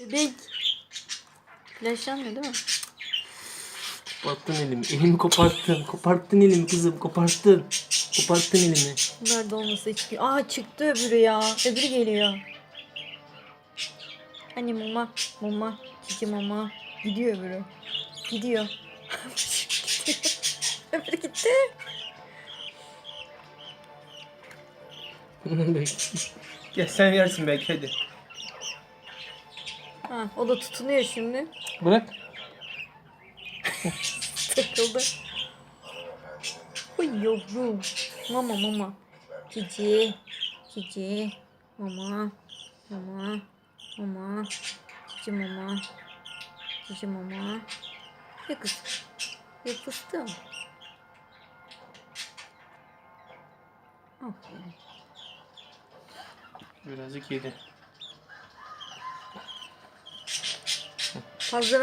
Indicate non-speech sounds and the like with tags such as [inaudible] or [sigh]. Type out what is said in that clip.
Bebek. Flaşlanmıyor değil mi? Koparttın elimi. Elimi koparttın. Koparttın elimi kızım. Koparttın. Koparttın elimi. Bunlar da olmasa hiç... Aa çıktı öbürü ya. Öbürü geliyor. Anne mama. Mama. Cici mama. Gidiyor öbürü. Gidiyor. [laughs] öbürü gitti. Gel sen yersin belki hadi. Ha, o da tutunuyor şimdi. Bırak. [laughs] Takıldı. Uy yavrum. Mama mama. Cici. Cici. Mama. Mama. Mama. Cici mama. Cici mama. Ya kız. Ya fıstığım. Aferin. Birazcık yedi. Fazla